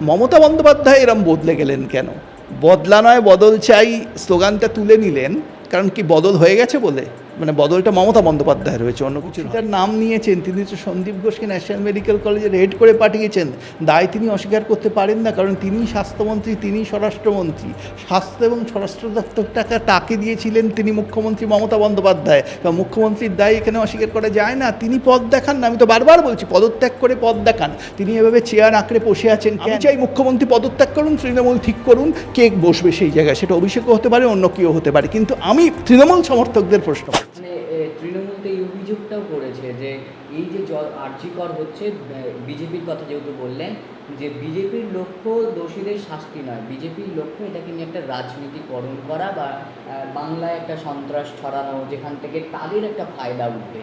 মমতা বন্দ্যোপাধ্যায় এরম বদলে গেলেন কেন? বদলা নয়, বদল চাই, স্লোগানটা তুলে নিলেন, কারণ কি বদল হয়ে গেছে বলে? মানে বদলটা মমতা বন্দ্যোপাধ্যায় রয়েছে অন্য কিছু। তার নাম নিয়েছেন, তিনি তো সন্দীপ ঘোষকে ন্যাশনাল মেডিকেল কলেজে রেড করে পাঠিয়েছেন। দায় তিনি অস্বীকার করতে পারেন না, কারণ তিনি স্বাস্থ্যমন্ত্রী, তিনি স্বরাষ্ট্রমন্ত্রী। স্বাস্থ্য এবং স্বরাষ্ট্র দপ্তর টাকা তাকে দিয়েছিলেন তিনি মুখ্যমন্ত্রী মমতা বন্দ্যোপাধ্যায়। বা মুখ্যমন্ত্রীর দায় এখানে অস্বীকার করা যায় না, তিনি পদ দেখান না, আমি তো বারবার বলছি, পদত্যাগ করে পদ দেখান। তিনি এভাবে চেয়ার আঁকড়ে বসে আছেন আমি চাই মুখ্যমন্ত্রী পদত্যাগ করুন, তৃণমূল ঠিক করুন, কে বসবে সেই জায়গায়? সেটা অভিষেকও হতে পারে, অন্য কেউ হতে পারে। কিন্তু আমি তৃণমূল সমর্থকদের প্রশ্ন করছি। মানে এ, তৃণমূল তো এই অভিযোগটাও করেছে যে এই যে জল হচ্ছে বিজেপির কথা যেহেতু বললেন, যে বিজেপির লক্ষ্য দোষীদের শাস্তি নয়। বিজেপির লক্ষ্য এটাকে নিয়ে একটা রাজনীতিকরণ করা বা বাংলায় একটা সন্ত্রাস ছড়ানো, যেখান থেকে তাদের একটা ফায়দা উঠবে।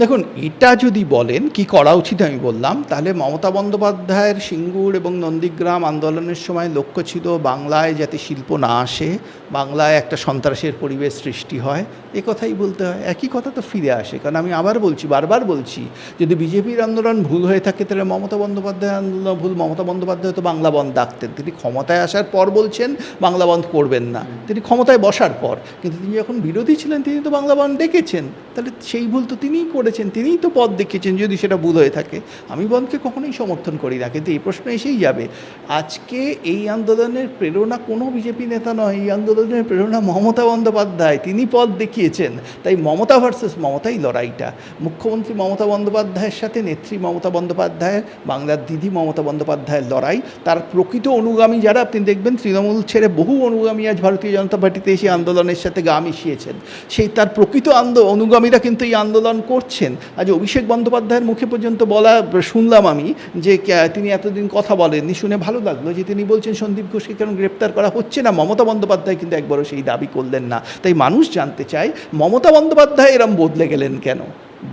দেখুন, এটা যদি বলেন, কি করা উচিত আমি বললাম, তাহলে মমতা বন্দ্যোপাধ্যায়ের সিঙ্গুর এবং নন্দীগ্রাম আন্দোলনের সময় লক্ষ্য ছিল বাংলায় যাতে শিল্প না আসে, বাংলায় একটা সন্ত্রাসের পরিবেশ সৃষ্টি হয়, এ কথাই বলতে হয়। একই কথা তো ফিরে আসে, কারণ আমি আবার বলছি, বারবার বলছি, যদি বিজেপির আন্দোলন ভুল হয়ে থাকে, তাহলে মমতা বন্দ্যোপাধ্যায় আন্দোলন ভুল, মমতা বন্দ্যোপাধ্যায় তো বাংলা বন্ধ ডাকতেন। তিনি ক্ষমতায় আসার পর বলছেন, বাংলা বন্ধ করবেন না। তিনি ক্ষমতায় বসার পর, কিন্তু তিনি যখন বিরোধী ছিলেন, তিনি তো বাংলা বন্ধ ডেকেছেন। তাহলে সেই ভুল তো তিনিই করেছেন, তিনিই তো পথ দেখিয়েছেন যদি সেটা ভুল হয়ে থাকে। আমি বন্ধকে কখনোই সমর্থন করি না, কিন্তু এই প্রশ্ন এসেই যাবে। আজকে এই আন্দোলনের প্রেরণা কোনো বিজেপি নেতা নয়, এই আন্দোলনের প্রেরণা মমতা বন্দ্যোপাধ্যায়। তিনি পথ দেখিয়েছেন, তাই মমতা ভার্সেস মমতাই লড়াইটা। মুখ্যমন্ত্রী মমতা বন্দ্যোপাধ্যায়ের সাথে নেত্রী মমতা বন্দ্যোপাধ্যায়ের বাংলার দিদি মমতা বন্দ্যোপাধ্যায়ের লড়াই, তার প্রকৃত অনুগামী যারা, আপনি দেখবেন তৃণমূল ছেড়ে বহু অনুগামী আজ ভারতীয় জনতা পার্টিতে এসে আন্দোলনের সাথে গা মিশিয়েছেন। সেই তার প্রকৃত আন্দো, অনুগামীরা কিন্তু এই আন্দোলন করছেন আজ অভিষেক বন্দ্যোপাধ্যায়ের মুখে পর্যন্ত বলা, শুনলাম আমি যে তিনি এতদিন কথা বলেননি, শুনে ভালো লাগল যে, তিনি বলছেন সন্দীপ ঘোষকে কেন গ্রেপ্তার করা হচ্ছে না? মমতা বন্দ্যোপাধ্যায় কিন্তু একবারও সেই দাবি করলেন না। তাই মানুষ জানতে চায়, মমতা বন্দ্যোপাধ্যায় এরম বদলে গেলেন কেন?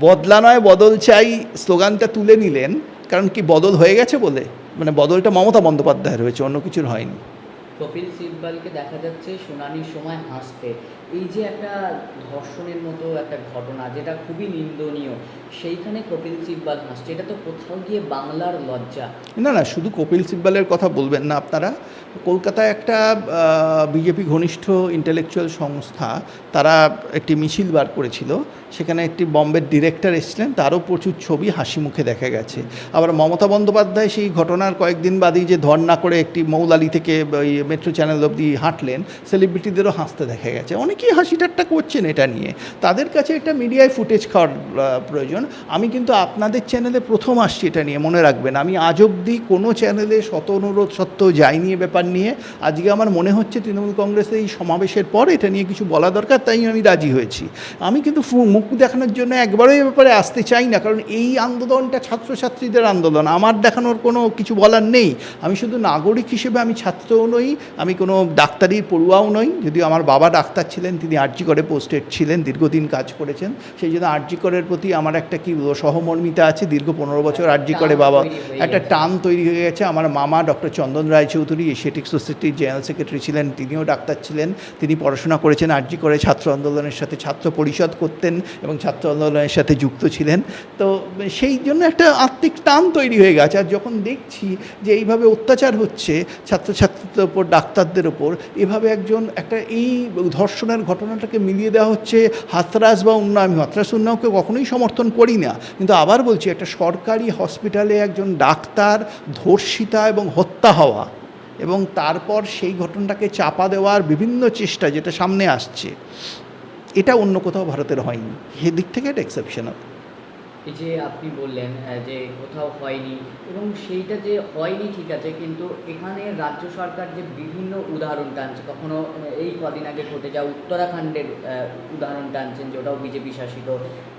বদলা নয়, বদল চাই, স্লোগানটা তুলে নিলেন, কারণ কি বদল হয়ে গেছে বলে? মানে বদলটা মমতা বন্দ্যোপাধ্যায়ের রয়েছে অন্য কিছুর হয়নি। কপিল সিব্বালকে দেখা যাচ্ছে শুনানির সময় হাসতে। এই যে একটা ধর্ষণের মতো একটা ঘটনা, যেটা খুবই নিন্দনীয়, সেইখানে কপিল সিব্বাল হাসছে। এটা তো কোথাও গিয়ে বাংলার লজ্জা। না না, শুধু কপিল সিব্বালের কথা বলবেন না আপনারা। কলকাতায় একটা বিজেপি ঘনিষ্ঠ ইন্টেলেকচুয়াল সংস্থা, তারা একটি মিছিল বার করেছিল। সেখানে একটি বম্বের ডিরেক্টর এসেছিলেন, তারও প্রচুর ছবি হাসি মুখে দেখা গেছে। আবার মমতা বন্দ্যোপাধ্যায় সেই ঘটনার কয়েকদিন বাদেই যে ধর্না করে একটি মৌলালি থেকে মেট্রো চ্যানেল অবধি হাঁটলেন সেলিব্রিটিদেরও হাসতে দেখা গেছে। অনেকেই হাসি ঠাট্টা করছেন এটা নিয়ে। তাদের কাছে একটা মিডিয়ায় ফুটেজ খাওয়ার প্রয়োজন। আমি কিন্তু আপনাদের চ্যানেলে প্রথম আসছি এটা নিয়ে, মনে রাখবেন। আমি আজ অবধি কোনো চ্যানেলে শত অনুরোধ সত্ত্বেও যাইনি এ ব্যাপার নিয়ে। আজকে আমার মনে হচ্ছে তৃণমূল কংগ্রেসের এই সমাবেশের পর এটা নিয়ে কিছু বলা দরকার, তাই আমি রাজি হয়েছি। আমি কিন্তু মুখ দেখানোর জন্য একবারও এ ব্যাপারে আসতে চাই না, কারণ এই আন্দোলনটা ছাত্রছাত্রীদের আন্দোলন। আমার দেখানোর কোনো কিছু বলার নেই। আমি শুধু নাগরিক হিসেবে আমি ছাত্রও নই আমি কোনো ডাক্তারির পড়ুয়াও নই যদিও আমার বাবা ডাক্তার ছিলেন তিনি আরজি করে পোস্টেড ছিলেন দীর্ঘদিন কাজ করেছেন। সেই জন্য আরজি করের প্রতি আমার একটা কি সহমর্মিতা আছে দীর্ঘ পনেরো বছর আরজি করে বাবা। একটা টান তৈরি হয়ে গেছে। আমার মামা ডক্টর চন্দন রায়চৌধুরী এশিয়াটিক সোসাইটির জেনারেল সেক্রেটারি ছিলেন তিনিও ডাক্তার ছিলেন। তিনি পড়াশোনা করেছেন আরজি করে ছাত্র আন্দোলনের সাথে ছাত্র পরিষদ করতেন এবং ছাত্র আন্দোলনের সাথে যুক্ত ছিলেন। তো সেই জন্য একটা আত্মিক টান তৈরি হয়ে গেছে। আর যখন দেখছি যে এইভাবে অত্যাচার হচ্ছে ছাত্রছাত্রীদের ওপর ডাক্তারদের ওপর এভাবে একজন একটা এই ধর্ষণের ঘটনাটাকে মিলিয়ে দেওয়া হচ্ছে হাতরাস বা অন্য আমি হাতরাস উন্নয়নকে কখনোই সমর্থন করি না। কিন্তু আবার বলছি, একটা সরকারি হসপিটালে একজন ডাক্তার ধর্ষিতা এবং হত্যা হওয়া এবং তারপর সেই ঘটনাটাকে চাপা দেওয়ার বিভিন্ন চেষ্টা যেটা সামনে আসছে, এটা অন্য কোথাও ভারতের হয়নি। সেদিক থেকে এটা এক্সেপশনাল এই যে আপনি বললেন যে কোথাও হয়নি এবং সেইটা যে হয়নি ঠিক আছে, কিন্তু এখানে রাজ্য সরকার যে বিভিন্ন উদাহরণ টানছে, কখনো এই কদিন আগে ঘটে যাওয়া উত্তরাখণ্ডের উদাহরণ টানছেন যেটাও বিজেপি শাসিত,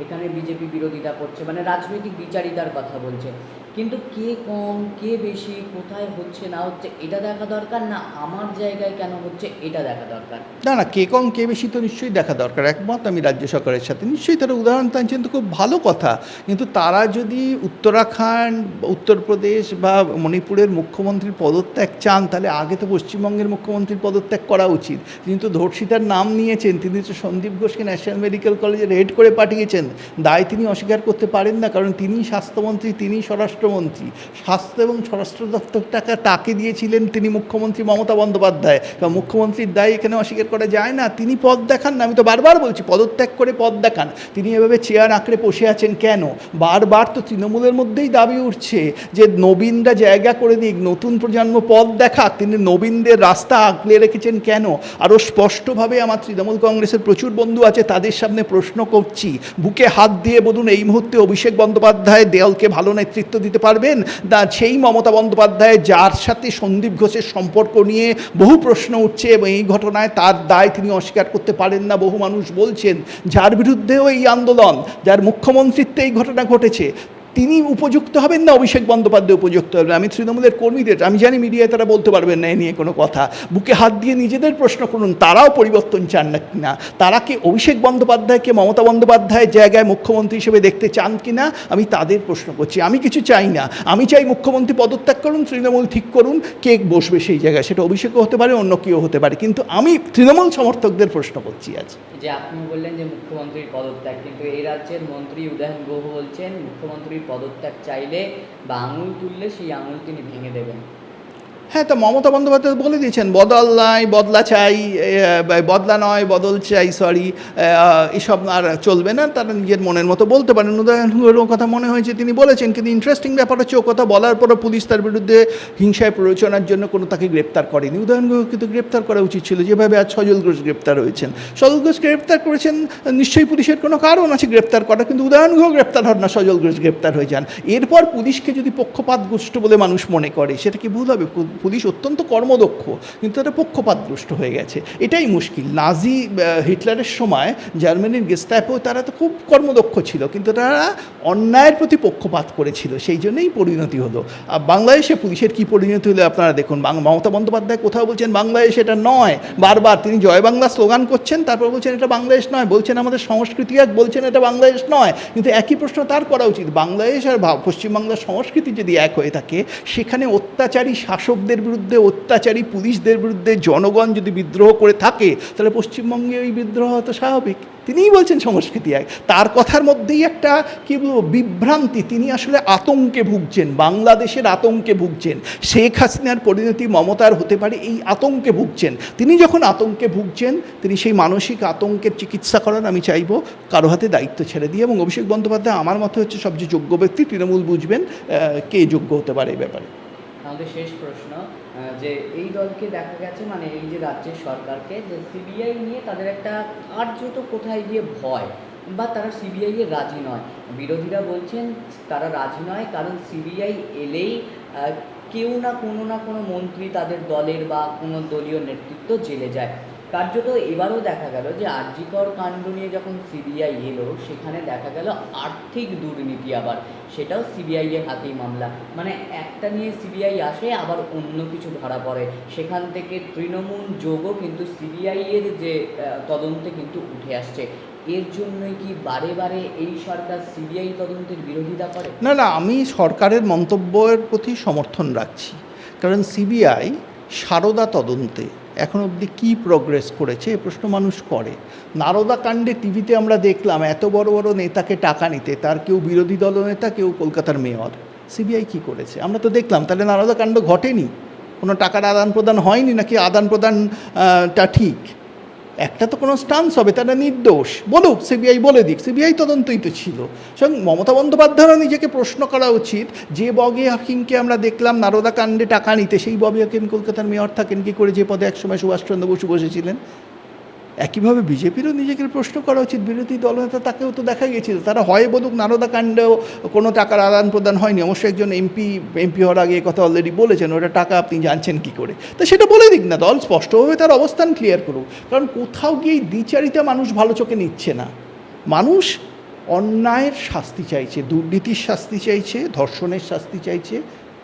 এখানে বিজেপি বিরোধিতা করছে মানে রাজনৈতিক বিচারিতার কথা বলছে। কিন্তু কে কম, কে বেশি, কোথায় হচ্ছে, না হচ্ছে, এটা দেখা দরকার না? আমার জায়গায় কেন হচ্ছে, এটা দেখা দরকার? না না, কে কম, কে বেশি তো নিশ্চয়ই দেখা দরকার। একমত আমি রাজ্য সরকারের সাথে। নিশ্চয়ই তারা উদাহরণ টানছেন তো খুব ভালো কথা। কিন্তু তারা যদি উত্তরাখণ্ড, উত্তরপ্রদেশ বা মণিপুরের মুখ্যমন্ত্রীর পদত্যাগ চান, তাহলে আগে তো পশ্চিমবঙ্গের মুখ্যমন্ত্রীর পদত্যাগ করা উচিত। তিনি তো ধর্ষিতার নাম নিয়েছেন, তিনি তো সন্দীপ ঘোষকে ন্যাশনাল মেডিকেল কলেজে রেড করে পাঠিয়েছেন। দায় তিনি অস্বীকার করতে পারেন না, কারণ তিনি স্বাস্থ্যমন্ত্রী, তিনি স্বরাষ্ট্র স্বরাষ্ট্রমন্ত্রী, স্বাস্থ্য এবং স্বরাষ্ট্র দপ্তর টাকা তাকে দিয়েছিলেন তিনি মুখ্যমন্ত্রী মমতা বন্দ্যোপাধ্যায়। কারণ মুখ্যমন্ত্রীর দায় এখানে অস্বীকার করা যায় না, তিনি পদ দেখান না, আমি তো বারবার বলছি, পদত্যাগ করে পদ দেখান। তিনি এভাবে চেয়ার আঁকড়ে বসে আছেন কেন? বারবার তো তৃণমূলের মধ্যেই দাবি উঠছে যে নবীনরা জায়গা করে দিক, নতুন প্রজন্ম পদ দেখাক, তিনি নবীনদের রাস্তা আঁকলে রেখেছেন কেন? আরও স্পষ্টভাবে আমার তৃণমূল কংগ্রেসের প্রচুর বন্ধু আছে, তাদের সামনে প্রশ্ন করছি, বুকে হাত দিয়ে বলুন, এই মুহূর্তে অভিষেক বন্দ্যোপাধ্যায় দেয়ালকে ভালো নেতৃত্ব দিতে পারবেন। তা সেই মমতা বন্দ্যোপাধ্যায়, যার সাথে সন্দীপ ঘোষের সম্পর্ক নিয়ে বহু প্রশ্ন উঠছে এবং এই ঘটনায় তার দায় তিনি অস্বীকার করতে পারেন না বহু মানুষ বলছেন, যার বিরুদ্ধেও এই আন্দোলন, যার মুখ্যমন্ত্রিত্বে এই ঘটনা ঘটেছে। তিনি উপযুক্ত হবেন না, অভিষেক বন্দ্যোপাধ্যায় উপযুক্ত হবেন আমি তৃণমূলের কর্মীদের, আমি জানি মিডিয়ায় তারা বলতে পারবেন না এ নিয়ে কোনো কথা। বুকে হাত দিয়ে নিজেদের প্রশ্ন করুন, তারাও পরিবর্তন চান না কিনা? তারা কি অভিষেক বন্দ্যোপাধ্যায়কে মমতা বন্দ্যোপাধ্যায়ের জায়গায় মুখ্যমন্ত্রী হিসেবে দেখতে চান কিনা? আমি তাদের প্রশ্ন করছি। আমি কিছু চাই না। আমি চাই মুখ্যমন্ত্রী পদত্যাগ করুন, তৃণমূল ঠিক করুন, কে বসবে সেই জায়গায়। সেটা অভিষেকও হতে পারে, অন্য কেউ হতে পারে। কিন্তু আমি তৃণমূল সমর্থকদের প্রশ্ন করছি আজ। যে আপনি বললেন যে মুখ্যমন্ত্রীর পদত্যাগ, কিন্তু এই রাজ্যের মন্ত্রী উদয়ন গুহ বলছেন মুখ্যমন্ত্রীর পদত্যাগ চাইলে বা আঙুল তুললে সেই আঙুল তিনি ভেঙে দেবেন। হ্যাঁ তো মমতা বন্দ্যোপাধ্যায় বলে দিয়েছেন, বদল নাই, বদলা চাই বদলা নয়, বদল চাই সরি এসব আর চলবে না, তারা নিজের মনের মতো বলতে পারেন। উদয়নগুলোর কথা মনে হয়েছে তিনি বলেছেন, কিন্তু ইন্টারেস্টিং ব্যাপার হচ্ছে, ও কথা বলার পরও পুলিশ তার বিরুদ্ধে হিংসায় প্ররোচনার জন্য কোনো তাকে গ্রেপ্তার করেনি। উদয়নগুলো কিন্তু গ্রেপ্তার করা উচিত ছিল, যেভাবে আজ সজল ঘোষ গ্রেপ্তার হয়েছেন। সজল ঘোষ গ্রেপ্তার করেছেন, নিশ্চয়ই পুলিশের কোনো কারণ আছে গ্রেপ্তার করা কিন্তু ঘোষ গ্রেপ্তার হন না, সজল ঘোষ গ্রেপ্তার হয়ে যান। এরপর পুলিশকে যদি পক্ষপাতগ্রস্ত বলে মানুষ মনে করে, সেটা কি ভুল হবে? পুলিশ অত্যন্ত কর্মদক্ষ, কিন্তু তারা পক্ষপাতগ্রস্ত হয়ে গেছে। এটাই মুশকিল। নাজি হিটলারের সময় জার্মানির গেস্তাপো তারা তো খুব কর্মদক্ষ ছিল, কিন্তু তারা অন্যায়ের প্রতি পক্ষপাত করেছিল, সেই জন্যই পরিণতি হলো। আর বাংলাদেশে পুলিশের কি পরিণতি হলো আপনারা দেখুন মমতা বন্দ্যোপাধ্যায় কোথাও বলছেন, বাংলাদেশ এটা নয়। বারবার তিনি জয় বাংলা স্লোগান করছেন, তারপর বলছেন, এটা বাংলাদেশ নয়। বলছেন, আমাদের সংস্কৃতি এক। বলছেন, এটা বাংলাদেশ নয়। কিন্তু একই প্রশ্ন তার করা উচিত। বাংলাদেশ আর পশ্চিমবাংলার সংস্কৃতি যদি এক হয়ে থাকে, সেখানে অত্যাচারী শাসকদের বিরুদ্ধে, অত্যাচারী পুলিশদের বিরুদ্ধে, জনগণ যদি বিদ্রোহ করে থাকে, তাহলে পশ্চিমবঙ্গে ওই বিদ্রোহ তো স্বাভাবিক। তিনিই বলছেন সংস্কৃতি এক। তার কথার মধ্যেই একটা, কী বলব, বিভ্রান্তি। তিনি আসলে আতঙ্কে ভুগছেন, বাংলাদেশের আতঙ্কে ভুগছেন। শেখ হাসিনার পরিণতি মমতার হতে পারে, এই আতঙ্কে ভুগছেন। তিনি যখন আতঙ্কে ভুগছেন, তিনি সেই মানসিক আতঙ্কের চিকিৎসা করার আমি চাইব কারও হাতে দায়িত্ব ছেড়ে দিয়ে। এবং অভিষেক বন্দ্যোপাধ্যায় আমার মতে হচ্ছে সবচেয়ে যোগ্য ব্যক্তি। তৃণমূল বুঝবেন কে যোগ্য হতে পারে এই ব্যাপারে। আমাদের শেষ প্রশ্ন যে এই দলকে দেখা গেছে মানে এই যে রাজ্যের সরকারকে, যে সিবিআই নিয়ে তাদের একটা কার্যত কোথায় গিয়ে ভয় বা তারা সিবিআই এর রাজি নয়। বিরোধীরা বলছেন তারা রাজি নয় কারণ সিবিআই এলেই কেউ না কোনো না কোনো মন্ত্রী তাদের দলের বা কোনো দলীয় নেতৃত্ব জেলে যায়। কার্যত এবারও দেখা গেল যে আরজিকর কাণ্ড নিয়ে যখন সিবিআই এলো, সেখানে দেখা গেল আর্থিক দুর্নীতি আবার। সেটাও সিবিআই এর হাতেই মামলা। মানে একটা নিয়ে সিবিআই আসে, আবার অন্য কিছু ধরা পড়ে। সেখান থেকে তৃণমূল যোগও কিন্তু সিবিআই এর যে তদন্তে কিন্তু উঠে আসছে। এর জন্যই কি বারে বারে এই সরকার সিবিআই তদন্তের বিরোধিতা করে? না না, আমি সরকারের মন্তব্যের প্রতি সমর্থন রাখছি। কারণ সিবিআই সারদা তদন্তে এখন অবধি কী প্রোগ্রেস করেছে, এ প্রশ্ন মানুষ করে। নারদা কাণ্ডে টিভিতে আমরা দেখলাম, এত বড় বড় নেতাকে টাকা নিতে, তার কেউ বিরোধী দল নেতা, কেউ কলকাতার মেয়র। সিবিআই কী করেছে? আমরা তো দেখলাম, তাহলে নারদা কাণ্ড ঘটেনি? কোনো টাকার আদান প্রদান হয়নি নাকি? আদান প্রদানটা ঠিক? একটা তো কোনো স্টান্স হবে, তারা নির্দোষ। বলুক সিবিআই বলে দিক সিবিআই তদন্তই তো ছিল। সুতরাং মমতা বন্দ্যোপাধ্যায়েরও নিজেকে প্রশ্ন করা উচিত, যে বগে হাকিমকে আমরা দেখলাম নারদা কাণ্ডে টাকা নিতে, সেই বগে হাকিম কলকাতার মেয়র থাকেন, কি করে যে পদে একসময় সুভাষচন্দ্র বসু বসেছিলেন? একইভাবে বিজেপিরও নিজেকে প্রশ্ন করা উচিত। বিরোধী দলনেতা তাকেও তো দেখা গেছিল তারা হয় বলুক, নারদা কাণ্ডেও কোনো টাকার আদান প্রদান হয়নি। অবশ্যই একজন এমপি এমপি হওয়ার আগে কথা অলরেডি বলেছেন, ওটা টাকা আপনি জানছেন কি করে? তো সেটা বলে দিক না দল, স্পষ্টভাবে তার অবস্থান ক্লিয়ার করুক। কারণ কোথাও গিয়ে দ্বিচারিতা মানুষ ভালো চোখে নিচ্ছে না। মানুষ অন্যায়ের শাস্তি চাইছে, দুর্নীতির শাস্তি চাইছে, ধর্ষণের শাস্তি চাইছে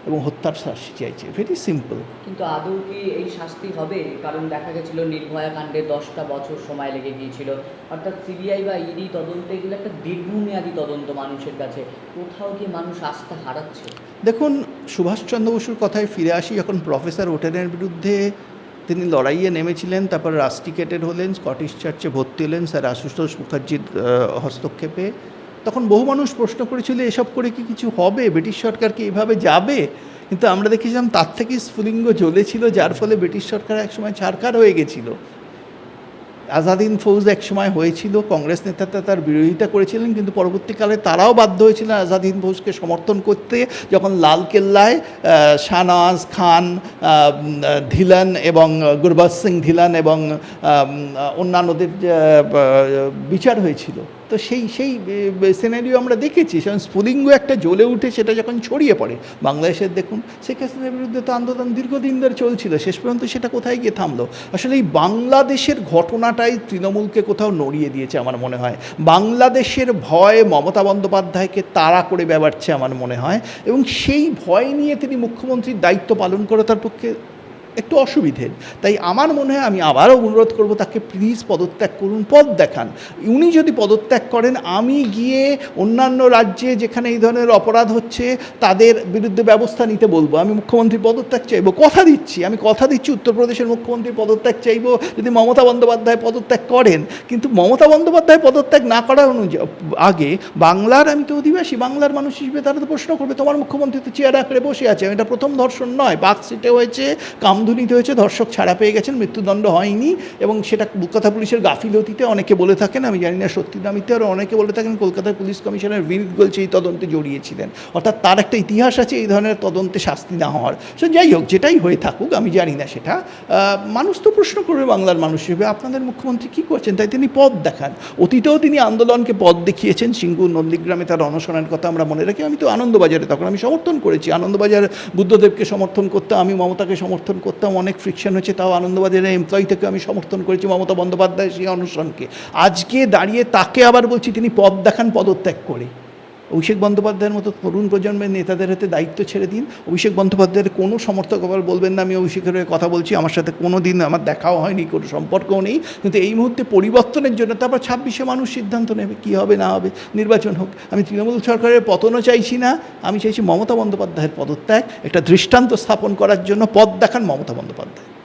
এবং হত্যার শাস্তি চাইছে। ভেরি সিম্পল কিন্তু আদৌ কি এই শাস্তি হবে? কারণ দেখা গেছিল নির্ভয়া কাণ্ডে দশটা বছর সময় লেগে গিয়েছিল। অর্থাৎ সিবিআই বা ইডি তদন্তে এগুলো একটা দীর্ঘমেয়াদী তদন্ত মানুষের কাছে। কোথাও কি মানুষ আস্থা হারাচ্ছে? দেখুন সুভাষচন্দ্র বসুর কথায় ফিরে আসি যখন প্রফেসর ওটেনের বিরুদ্ধে তিনি লড়াইয়ে নেমেছিলেন তারপর রাস্টিকেটেড হলেন স্কটিশ চার্চে ভর্তি হলেন স্যার আশুতোষ মুখার্জির হস্তক্ষেপে। তখন বহু মানুষ প্রশ্ন করেছিল, এসব করে কি কিছু হবে? ব্রিটিশ সরকার কি এভাবে যাবে? কিন্তু আমরা দেখেছিলাম তার থেকে স্ফুলিঙ্গ জ্বলেছিল, যার ফলে ব্রিটিশ সরকার একসময় ছারকার হয়ে গেছিল। আজাদিন ফৌজ এক সময় হয়েছিল, কংগ্রেস নেতারা তার বিরোধিতা করেছিলেন, কিন্তু পরবর্তীকালে তারাও বাধ্য হয়েছিলেন আজাদিন ফৌজকে সমর্থন করতে, যখন লাল কেল্লায় শাহনওয়াজ খান ধিলান এবং গুরবাজ সিং ধিলান এবং অন্যান্যদের বিচার হয়েছিল। তো সেই সেই সিনারিও আমরা দেখেছি। সেখানে স্ফুলিঙ্গ একটা জ্বলে উঠে সেটা যখন ছড়িয়ে পড়ে, বাংলাদেশের দেখুন, শেখ হাসিনার বিরুদ্ধে তো আন্দোলন দীর্ঘদিন ধরে চলছিল। শেষ পর্যন্ত সেটা কোথায় গিয়ে থামলো? আসলে এই বাংলাদেশের ঘটনাটাই তৃণমূলকে কোথাও নড়িয়ে দিয়েছে আমার মনে হয়। বাংলাদেশের ভয় মমতা বন্দ্যোপাধ্যায়কে তাড়া করে বেড়াচ্ছে আমার মনে হয়। এবং সেই ভয় নিয়ে তিনি মুখ্যমন্ত্রীর দায়িত্ব পালন করে তার পক্ষে একটু অসুবিধের। তাই আমার মনে হয় আমি আবারও অনুরোধ করব তাকে প্লিজ পদত্যাগ করুন, পদ দেখান। উনি যদি পদত্যাগ করেন, আমি গিয়ে অন্যান্য রাজ্যে যেখানে এই ধরনের অপরাধ হচ্ছে, তাদের বিরুদ্ধে ব্যবস্থা নিতে বলব। আমি মুখ্যমন্ত্রী পদত্যাগ চাইব। কথা দিচ্ছি, আমি কথা দিচ্ছি, উত্তরপ্রদেশের মুখ্যমন্ত্রী পদত্যাগ চাইব, যদি মমতা বন্দ্যোপাধ্যায় পদত্যাগ করেন। কিন্তু মমতা বন্দ্যোপাধ্যায় পদত্যাগ না করার আগে বাংলার, আমি তো অধিবাসী, বাংলার মানুষ হিসেবে তারা তো প্রশ্ন করবে, তোমার মুখ্যমন্ত্রী তো চেয়ার আঁকড়ে বসে আছে। আমি এটা প্রথম ধর্ষণ নয় বাঘ সিটে হয়েছে কামধুনিতে হয়েছে, ধর্ষক ছাড়া পেয়ে গেছেন, মৃত্যুদণ্ড হয়নি এবং সেটা কলকাতা পুলিশের গাফিলতিতে অনেকে বলে থাকেন, আমি জানি না সত্যি নামিতে আর অনেকে বলে থাকেন কলকাতার পুলিশ কমিশনার বিনীত গোলছে এই তদন্তে জড়িয়েছিলেন। অর্থাৎ তার একটা ইতিহাস আছে এই ধরনের তদন্তে শাস্তি না হওয়ার। সো যাই হোক, যেটাই হয়ে থাকুক, আমি জানি না সেটা। মানুষ তো প্রশ্ন করবে বাংলার মানুষ হিসেবে, আপনাদের মুখ্যমন্ত্রী কী করছেন? তাই তিনি পদ দেখান। অতীতেও তিনি আন্দোলনকে পদ দেখিয়েছেন সিঙ্গুর নন্দীগ্রামে তার অনশনের কথা আমরা মনে রাখি। আমি তো আনন্দবাজারে তখন আমি সমর্থন করেছি। আনন্দবাজার বুদ্ধদেবকে সমর্থন করতাম আমি মমতাকে সমর্থন করতাম অনেক ফ্রিকশন হয়েছে, তাও আনন্দবাজারের এমপ্লয়ি থেকে আমি সমর্থন করেছি মমতা বন্দ্যোপাধ্যায় সেই অনুষ্ঠানকে। আজকে দাঁড়িয়ে তাকে আবার বলছি, তিনি পদ দেখান, পদত্যাগ করে। অভিষেক বন্দ্যোপাধ্যায়ের মতো তরুণ প্রজন্মের নেতাদের হাতে দায়িত্ব ছেড়ে দিন। অভিষেক বন্দ্যোপাধ্যায়ের কোনো সমর্থক আবার বলবেন না, আমি অভিষেকের হয়ে কথা বলছি, আমার সাথে কোনো দিন আমার দেখাও হয়নি, কোনো সম্পর্কও নেই। কিন্তু এই মুহূর্তে পরিবর্তনের জন্য তারপর ছাব্বিশে মানুষ সিদ্ধান্ত নেবে, কী হবে না হবে, নির্বাচন হোক। আমি তৃণমূল সরকারের পতনও চাইছি না, আমি চাইছি মমতা বন্দ্যোপাধ্যায়ের পদত্যাগ, একটা দৃষ্টান্ত স্থাপন করার জন্য পদ দেখান মমতা বন্দ্যোপাধ্যায়।